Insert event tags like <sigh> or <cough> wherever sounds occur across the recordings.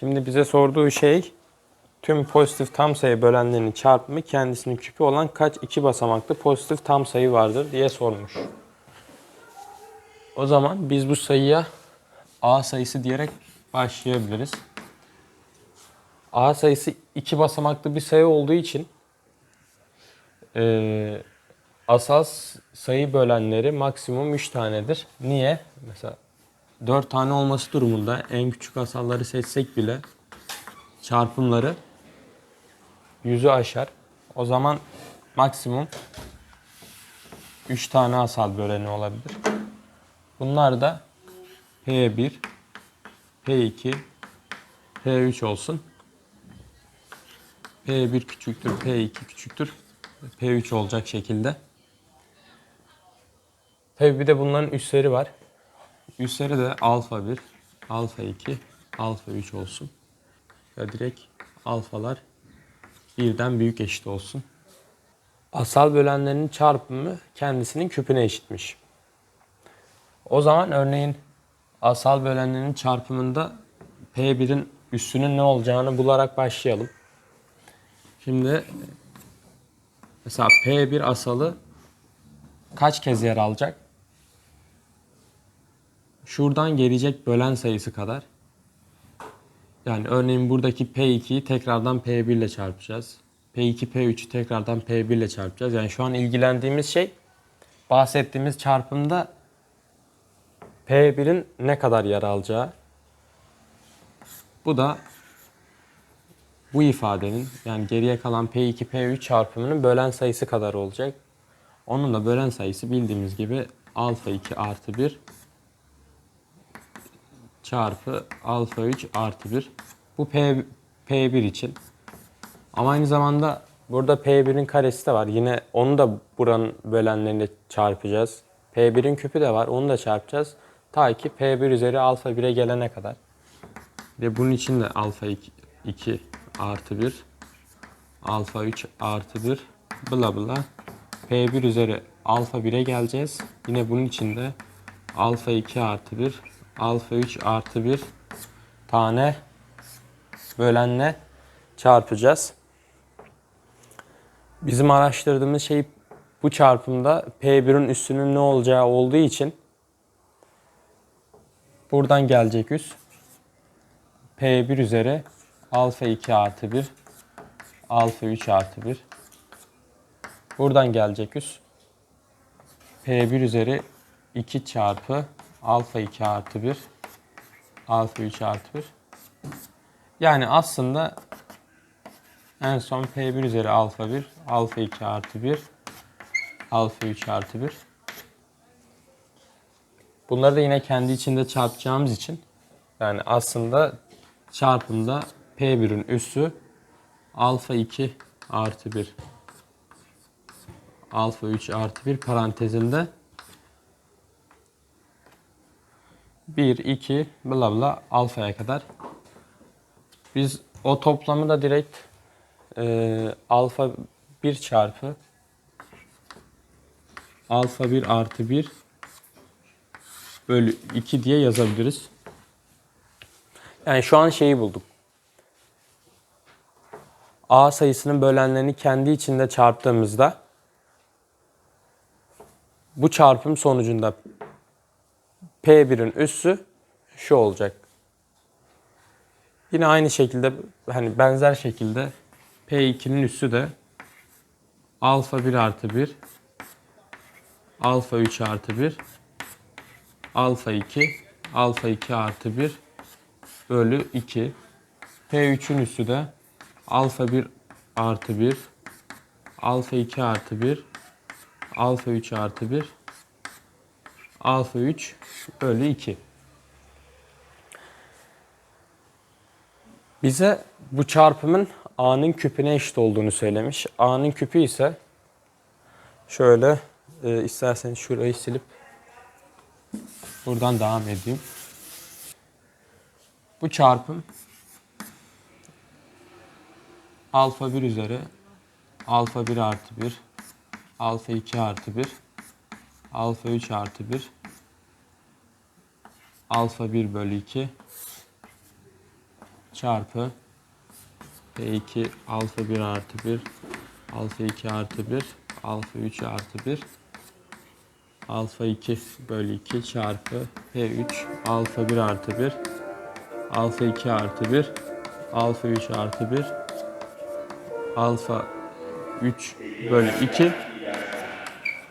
Şimdi bize sorduğu şey tüm pozitif tam sayı bölenlerinin çarpımı kendisinin küpü olan kaç iki basamaklı pozitif tam sayı vardır diye sormuş. O zaman biz bu sayıya A sayısı diyerek başlayabiliriz. A sayısı iki basamaklı bir sayı olduğu için eee asal sayı bölenleri maksimum 3 tanedir. Niye? Mesela 4 tane olması durumunda en küçük asalları seçsek bile çarpımları yüzü aşar. O zaman maksimum 3 tane asal böleni olabilir. Bunlar da P1, P2, P3 olsun. P1 küçüktür, P2 küçüktür, P3 olacak şekilde. Tabi bir de bunların üsleri var. Üsleri de alfa 1, alfa 2, alfa 3 olsun. Ya direkt alfalar birden büyük eşit olsun. Asal bölenlerin çarpımı kendisinin küpüne eşitmiş. O zaman örneğin asal bölenlerin çarpımında P1'in üssünün ne olacağını bularak başlayalım. Şimdi mesela P1 asalı kaç kez yer alacak? Şuradan gelecek bölen sayısı kadar. Yani örneğin buradaki P2'yi tekrardan P1 ile çarpacağız. P2, P3'ü tekrardan P1 ile çarpacağız. Yani şu an ilgilendiğimiz şey bahsettiğimiz çarpımda P1'in ne kadar yer alacağı. Bu da bu ifadenin yani geriye kalan P2, P3 çarpımının bölen sayısı kadar olacak. Onun da bölen sayısı bildiğimiz gibi alfa 2 artı 1 çarpı alfa 3 artı 1. Bu P, P1 için. Ama aynı zamanda burada P1'in karesi de var. Yine onu da buranın bölenlerine çarpacağız. P1'in küpü de var. Onu da çarpacağız. Ta ki P1 üzeri alfa 1'e gelene kadar. Ve bunun için de alfa 2, 2 artı 1 alfa 3 artı 1 bla bla P1 üzeri alfa 1'e geleceğiz. Yine bunun için de alfa 2 artı 1 alfa 3 artı 1 tane bölenle çarpacağız. Bizim araştırdığımız şey bu çarpımda P1'in üstünün ne olacağı olduğu için buradan gelecek üs P1 üzeri alfa 2 artı 1 alfa 3 artı 1 buradan gelecek üs P1 üzeri 2 çarpı alfa 2 artı 1 alfa 3 artı 1 yani aslında en son P1 üzeri alfa 1 alfa 2 artı 1 alfa 3 artı 1 bunları da yine kendi içinde çarpacağımız için yani aslında çarpımda P1'in üssü alfa 2 artı 1 alfa 3 artı 1 parantezinde 1, 2, bla bla alfaya kadar. Biz o toplamı da direkt e, alfa 1 çarpı alfa 1 artı 1 bölü 2 diye yazabiliriz. Yani şu an şeyi bulduk. A sayısının bölenlerini kendi içinde çarptığımızda bu çarpım sonucunda P1'in üssü şu olacak. Yine aynı şekilde hani benzer şekilde P2'nin üssü de alfa 1 artı 1 alfa 3 artı 1 alfa 2 alfa 2 artı 1 bölü 2 P3'ün üssü de alfa 1 artı 1 alfa 2 artı 1 alfa 3 artı 1 alfa 3 bölü 2. Bize bu çarpımın a'nın küpüne eşit olduğunu söylemiş. a'nın küpü ise şöyle e, isterseniz şurayı silip buradan devam edeyim. Bu çarpım alfa 1 üzeri alfa 1 artı 1 alfa 2 artı 1 alfa 3 artı 1 alfa 1 bölü 2 çarpı P2 alfa 1 artı 1 alfa 2 artı 1 alfa 3 artı 1 alfa 2 bölü 2 çarpı P3 alfa 1 artı 1 alfa 2 artı 1 alfa 3 artı 1 alfa 3 bölü 2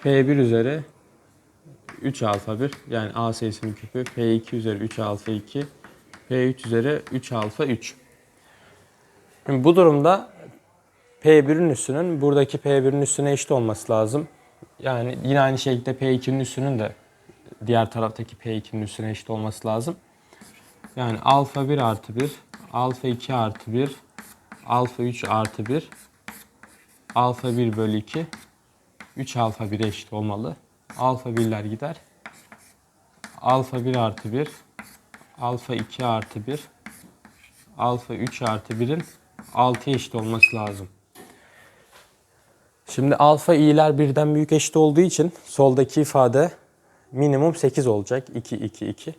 P1 üzeri 3 alfa 1 yani A sayısının küpü P2 üzeri 3 alfa 2 P3 üzeri 3 alfa 3. Şimdi bu durumda P1'in üssünün buradaki P1'in üssüne eşit olması lazım. Yani yine aynı şekilde P2'nin üssünün de diğer taraftaki P2'nin üssüne eşit olması lazım. Yani alfa 1 artı 1, alfa 2 artı 1, alfa 3 artı 1, alfa 1 bölü 2, 3 alfa 1'e eşit olmalı. Alfa 1'ler gider. Alfa 1 artı 1, alfa 2 artı 1, alfa 3 artı 1'in 6'ya eşit olması lazım. Şimdi alfa i'ler birden büyük eşit olduğu için soldaki ifade minimum 8 olacak. 2, 2, 2.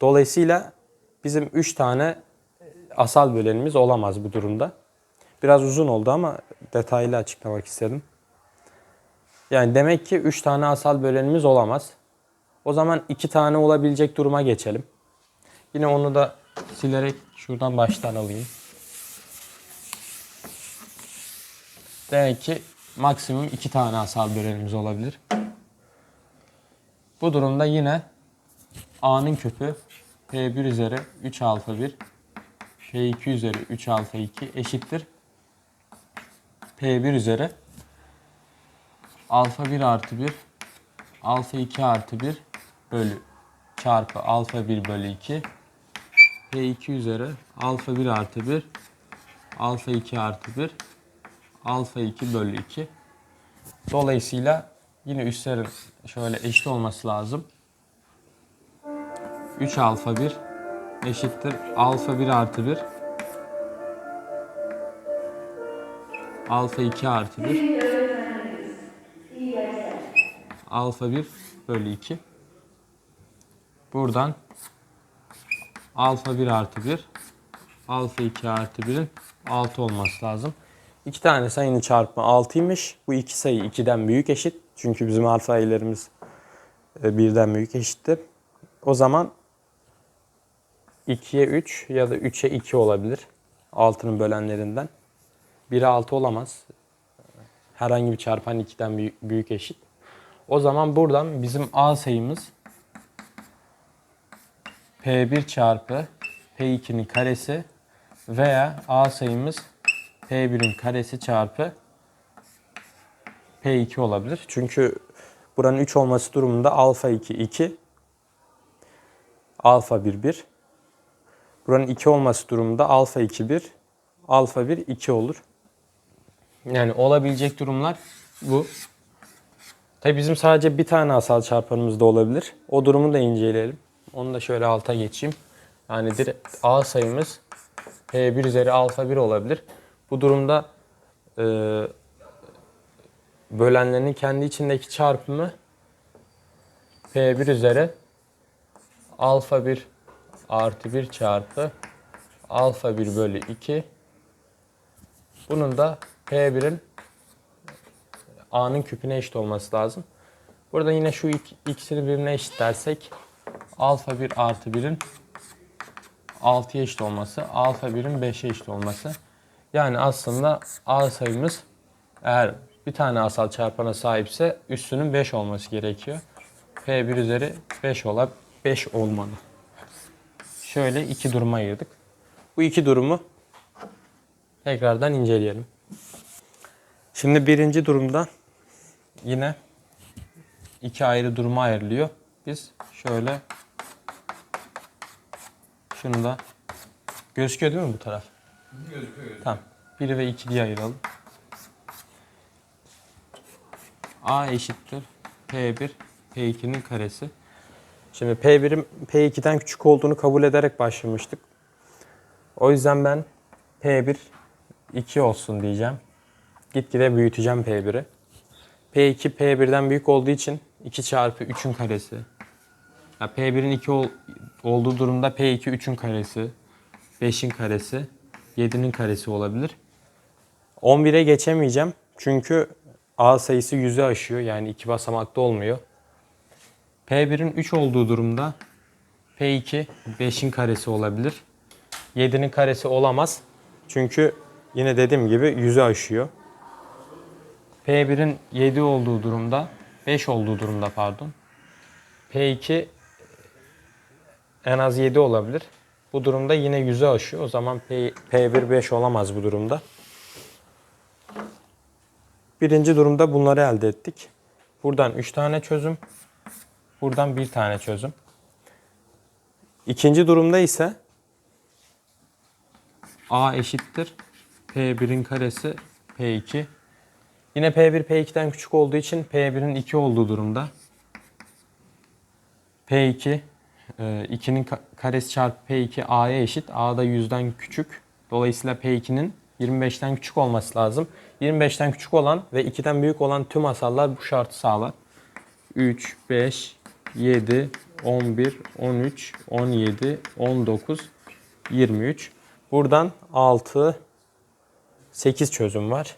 Dolayısıyla bizim 3 tane asal bölenimiz olamaz bu durumda. Biraz uzun oldu ama detaylı açıklamak istedim. Yani demek ki 3 tane asal bölenimiz olamaz. O zaman 2 tane olabilecek duruma geçelim. Yine onu da silerek şuradan baştan alayım. Demek ki maksimum 2 tane asal bölenimiz olabilir. Bu durumda yine A'nın küpü P1 üzeri 3 alfa 1 P2 üzeri 3 alfa 2 eşittir. P1 üzeri alfa 1 artı 1 alfa 2 artı 1 bölü çarpı alfa 1 bölü 2 P2 üzeri alfa 1 artı 1 alfa 2 artı 1 alfa 2 bölü 2 Dolayısıyla yine üstlerin şöyle eşit olması lazım. 3 alfa 1 eşittir alfa 1 artı 1 alfa 2 artı 1 alfa 1 bölü 2 buradan alfa 1 artı 1 alfa 2 artı 1'in 6 olması lazım. İki tane sayının çarpımı 6'ymış. Bu iki sayı 2'den büyük eşit. Çünkü bizim alfa sayılarımız e, birden büyük eşittir. O zaman 2'ye 3 ya da 3'e 2 olabilir. 6'nın bölenlerinden. 1'e 6 olamaz. Herhangi bir çarpan 2'den büyük, büyük eşit. O zaman buradan bizim A sayımız P1 çarpı P2'nin karesi veya A sayımız P1'in karesi çarpı P2 olabilir. Çünkü buranın 3 olması durumunda alfa 2 2 alfa 1 1 buranın 2 olması durumunda alfa 2 1 alfa 1 2 olur. Yani olabilecek durumlar bu. Tabi bizim sadece bir tane asal çarpanımız da olabilir. O durumu da inceleyelim. Onu da şöyle alta geçeyim. Yani direkt A sayımız P1 üzeri alfa 1 olabilir. Bu durumda e, bölenlerin kendi içindeki çarpımı P1 üzeri alfa 1 artı 1 çarpı alfa 1 bölü 2 bunun da P1'in A'nın küpüne eşit olması lazım. Burada yine şu ik- ikisini birbirine eşit dersek alfa 1 artı 1'in 6'ya eşit olması, alfa 1'in 5'e eşit olması. Yani aslında A sayımız eğer bir tane asal çarpana sahipse üssünün 5 olması gerekiyor. P1 üzeri 5 ola 5 olmalı. Şöyle iki duruma ayırdık. Bu iki durumu tekrardan inceleyelim. Şimdi birinci durumda yine iki ayrı duruma ayrılıyor. Biz şöyle şunu da gözüküyor değil mi bu taraf? Tamam. 1 ve 2 diye ayıralım. A eşittir P1 P2'nin karesi. Şimdi P1'in P2'den küçük olduğunu kabul ederek başlamıştık. O yüzden ben P1 2 olsun diyeceğim. Gitgide büyüteceğim P1'i. P2 P1'den büyük olduğu için 2 çarpı 3'ün karesi. Ya P1'in 2 ol- olduğu durumda P2 3'ün karesi. 5'in karesi, 7'nin karesi olabilir. 11'e geçemeyeceğim. Çünkü A sayısı 100'ü aşıyor. Yani iki basamakta olmuyor. P1'in 3 olduğu durumda P2 5'in karesi olabilir. 7'nin karesi olamaz. Çünkü yine dediğim gibi 100'ü aşıyor. P1'in 7 olduğu durumda, 5 olduğu durumda pardon. P2 en az 7 olabilir. Bu durumda yine 100'ü aşıyor. O zaman P, P1 5 olamaz bu durumda. Birinci durumda bunları elde ettik. Buradan 3 tane çözüm. Buradan bir tane çözüm. İkinci durumda ise A eşittir P1'in karesi P2. Yine P1 P2'den küçük olduğu için P1'in 2 olduğu durumda. P2 2'nin karesi çarpı P2 A'ya eşit. A da 100'den küçük. Dolayısıyla P2'nin 25'ten küçük olması lazım. 25'ten küçük olan ve 2'den büyük olan tüm asallar bu şartı sağlar. 3, 5, 7, 11, 13, 17, 19, 23. Buradan 6, 8 çözüm var.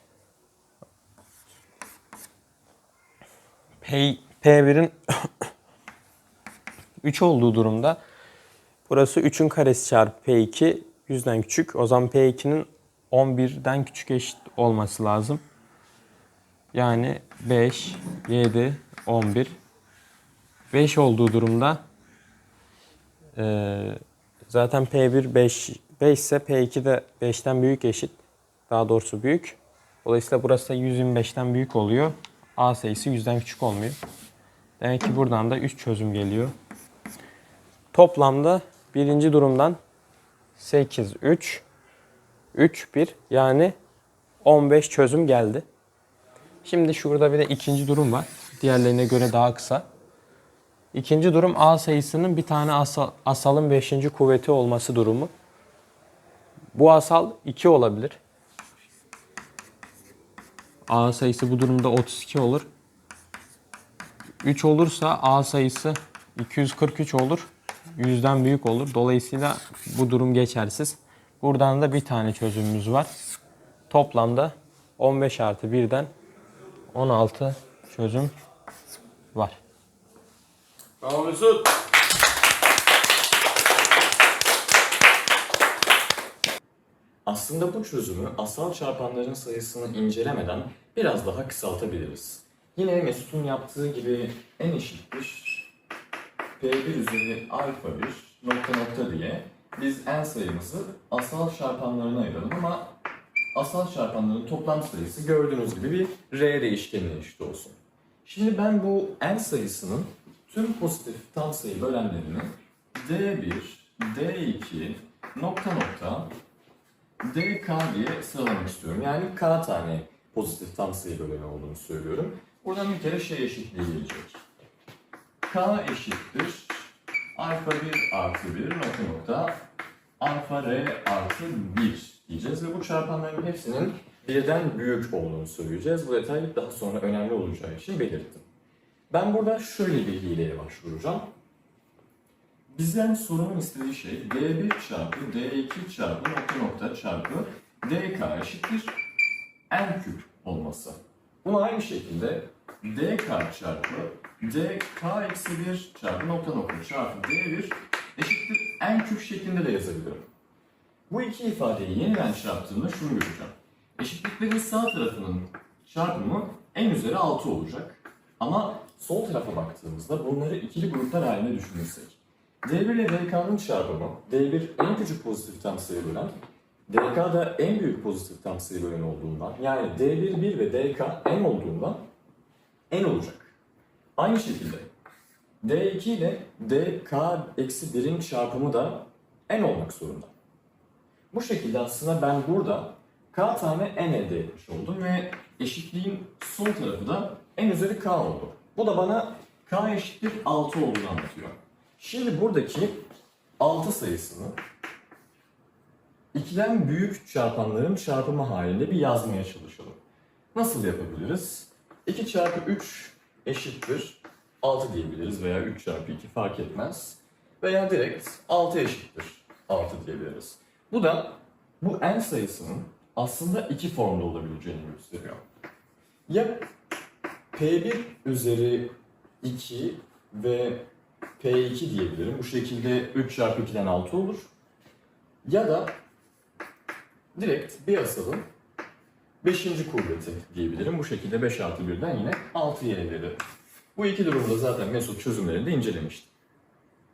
P, P1'in 3 <coughs> olduğu durumda burası 3'ün karesi çarpı P2 100'den küçük. O zaman P2'nin 11'den küçük eşit olması lazım. Yani 5, 7, 11. 5 olduğu durumda eee, zaten P1 5, 5 ise P2 de 5'ten büyük eşit. Daha doğrusu büyük. Dolayısıyla burası da 125'ten büyük oluyor. A sayısı 100'den küçük olmuyor. Demek ki buradan da 3 çözüm geliyor. Toplamda birinci durumdan 8, 3, 3, 1 yani 15 çözüm geldi. Şimdi şurada bir de ikinci durum var. Diğerlerine göre daha kısa. İkinci durum A sayısının bir tane asal, asalın 5. kuvveti olması durumu. Bu asal 2 olabilir. A sayısı bu durumda 32 olur. 3 olursa A sayısı 243 olur. 100'den büyük olur. Dolayısıyla bu durum geçersiz. Buradan da bir tane çözümümüz var. Toplamda 15 artı 1'den 16 çözüm var. Bravo Mesut. Aslında bu çözümü asal çarpanların sayısını incelemeden biraz daha kısaltabiliriz. Yine Mesut'un yaptığı gibi n eşittir p1 üzeri alfa 1 nokta nokta diye biz n sayımızı asal çarpanlarına ayıralım ama asal çarpanların toplam sayısı gördüğünüz gibi bir r değişkenine eşit olsun. Şimdi ben bu n sayısının tüm pozitif tam sayı bölenlerini d1, d2, nokta nokta, dk diye sıralamak istiyorum. Yani k tane pozitif tam sayı böleni olduğunu söylüyorum. Buradan bir kere şey eşitliği gelecek. k eşittir alfa 1 artı 1 nokta nokta alfa r artı 1 diyeceğiz ve bu çarpanların hepsinin birden büyük olduğunu söyleyeceğiz. Bu detay daha sonra önemli olacağı için belirttim. Ben burada şöyle bir hileye başvuracağım. Bizden sorunun istediği şey d1 çarpı d2 çarpı nokta nokta çarpı dk eşittir n küp olması. Bunu aynı şekilde dk çarpı dk eksi 1 çarpı nokta nokta çarpı d1 eşittir n küp şeklinde de yazabilirim. Bu iki ifadeyi yeniden çarptığımda şunu göreceğim. Eşitliklerin sağ tarafının çarpımı n üzeri 6 olacak. Ama sol tarafa baktığımızda bunları ikili gruplar halinde düşünürsek. D1 ile DK'nın çarpımı, D1 en küçük pozitif tam sayı bölen, DK da en büyük pozitif tam sayı bölen olduğundan, yani D1 1 ve DK n olduğundan n olacak. Aynı şekilde D2 ile DK eksi 1'in çarpımı da n olmak zorunda. Bu şekilde aslında ben burada k tane n elde etmiş oldum ve eşitliğin sol tarafı da n üzeri k oldu. Bu da bana k eşittir 6 olduğunu anlatıyor. Şimdi buradaki 6 sayısını ikiden büyük çarpanların çarpımı halinde bir yazmaya çalışalım. Nasıl yapabiliriz? 2 çarpı 3 eşittir 6 diyebiliriz veya 3 çarpı 2 fark etmez. Veya direkt 6 eşittir 6 diyebiliriz. Bu da bu n sayısının aslında iki formda olabileceğini gösteriyor. Ya P1 üzeri 2 ve P2 diyebilirim. Bu şekilde 3 çarpı 2'den 6 olur. Ya da direkt bir asalın 5. kuvveti diyebilirim. Bu şekilde 5 artı 1'den yine 6'ya elde ederim. Bu iki durumda zaten Mesut çözümlerinde incelemişti.